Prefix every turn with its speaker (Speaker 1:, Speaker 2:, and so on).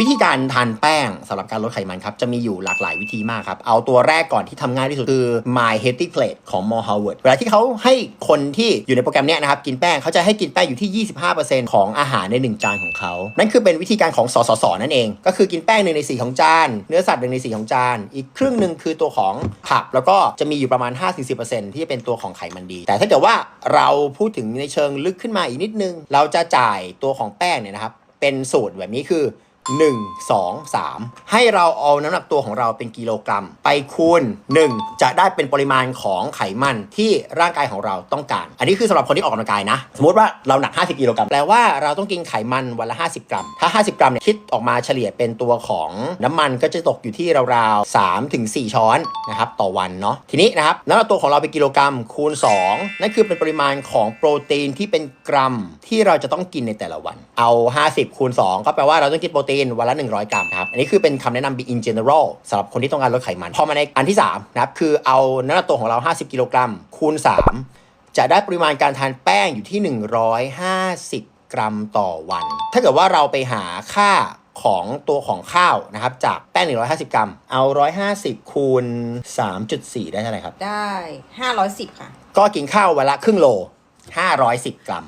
Speaker 1: วิธีการทานแป้งสำหรับการลดไขมันครับ จะมีอยู่หลากหลายวิธีมากครับ เอาตัวแรกก่อนที่ทำง่ายที่สุดคือ My Healthy Plate ของ m o r Harvard เวลาที่เขาให้คนที่อยู่ในโปรแกรมเนี้ยนะครับ กินแป้งเขาจะให้กินแป้งอยู่ที่ 25%ของอาหารใน 1 จานของเขา นั่นคือเป็นวิธีการของสสสนั่นเอง ก็คือกินแป้งหนึ่งในสี่ของจาน เนื้อสัตว์หนึ่งในสี่ของจาน อีกครึ่งหนึ่งคือตัวของผัก แล้วก็จะมีอยู่ประมาณ 5-10%ที่จะเป็นตัวของไขมันดี แต่ถ้าเกิดว่าเราพูดถึงในเชิงลึกขึ้นมาอีกนิดนึง เราจะจ่ายตัวของแป้งเนี่ยนะครับเป็นสูตรแบบนี้คือ 1 2 3 ให้เราเอาน้ำหนักตัวของเราเป็นกิโลกรัม ไปคูณ 1 จะได้เป็นปริมาณของไขมันที่ร่างกายของเราต้องการ อันนี้คือสำหรับคนที่ออกกำลังกายนะ สมมติว่าเราหนัก 50 กิโลกรัมแปลว่าเราต้องกินไขมันวันละ 50 กรัม ถ้า 50 กรัมเนี่ยคิดออกมาเฉลี่ยเป็นตัวของน้ำมันก็จะตกอยู่ที่ราวๆ3ถึง4ช้อนนะครับต่อวันเนาะทีนี้นะครับน้ำหนักตัวของเราเป็นกิโลกรัมคูณ 2 นั่นคือเป็นปริมาณของโปรตีนที่เป็นกรัมที่เราจะต้องกินในแต่ละวัน เอา 50คูณ2ก็แปลว่าเราต้องกินโปรตีนวันละ 100 กรัมนะครับ อันนี้คือเป็นคำแนะนำ in general สำหรับคนที่ต้องการลดไขมัน พอมาในอันที่ 3 นะครับ คือเอาน้ำหนักตัวของเรา 50 กิโลกรัม คูณ 3 จะได้ปริมาณการทานแป้งอยู่ที่ 150 กรัมต่อวัน ถ้าเกิดว่าเราไปหาค่าของตัวของข้าวนะครับ จากแป้ง 150 กรัม เอา 150 คูณ 3.4 ได้เท่าไหร่ครับ
Speaker 2: ได้ห้าร้อยสิบค่ะ
Speaker 1: ก็กินข้าววันละครึ่งโล 510 กรัม